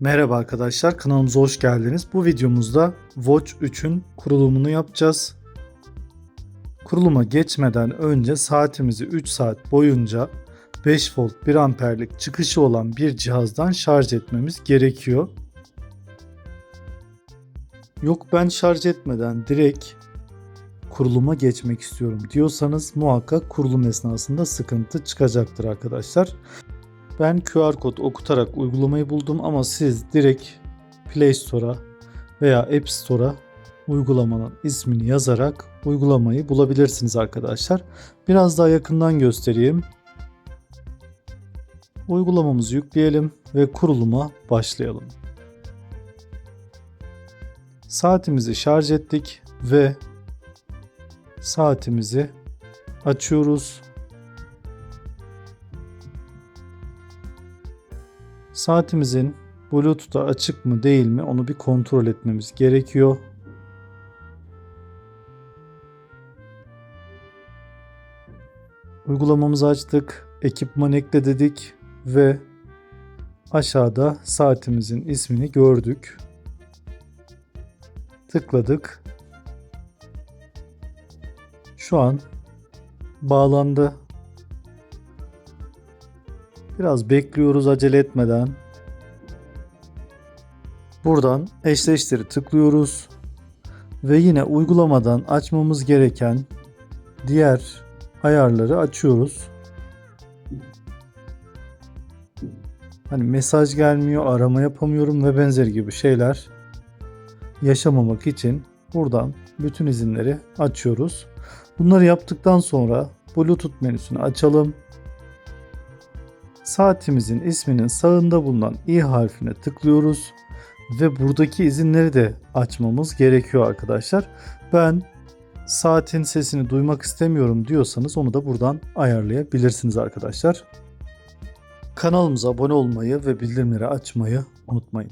Merhaba arkadaşlar kanalımıza hoş geldiniz. Bu videomuzda Watch 3'ün kurulumunu yapacağız. Kuruluma geçmeden önce saatimizi 3 saat boyunca 5 volt 1 amperlik çıkışı olan bir cihazdan şarj etmemiz gerekiyor. Yok ben şarj etmeden direkt kuruluma geçmek istiyorum diyorsanız muhakkak kurulum esnasında sıkıntı çıkacaktır arkadaşlar. Ben QR kod okutarak uygulamayı buldum ama siz direkt Play Store'a veya App Store'a uygulamanın ismini yazarak uygulamayı bulabilirsiniz arkadaşlar. Biraz daha yakından göstereyim. Uygulamamızı yükleyelim ve kuruluma başlayalım. Saatimizi şarj ettik ve saatimizi açıyoruz. Saatimizin Bluetooth'a açık mı değil mi onu bir kontrol etmemiz gerekiyor. Uygulamamızı açtık, ekipman ekle dedik ve aşağıda saatimizin ismini gördük. Tıkladık. Şu an bağlandı. Biraz bekliyoruz acele etmeden. Buradan eşleştiri tıklıyoruz. Ve yine uygulamadan açmamız gereken diğer ayarları açıyoruz. Hani mesaj gelmiyor, arama yapamıyorum ve benzeri gibi şeyler yaşamamak için buradan bütün izinleri açıyoruz. Bunları yaptıktan sonra Bluetooth menüsünü açalım. Saatimizin isminin sağında bulunan i harfine tıklıyoruz ve buradaki izinleri de açmamız gerekiyor arkadaşlar. Ben saatin sesini duymak istemiyorum diyorsanız onu da buradan ayarlayabilirsiniz arkadaşlar. Kanalımıza abone olmayı ve bildirimleri açmayı unutmayın.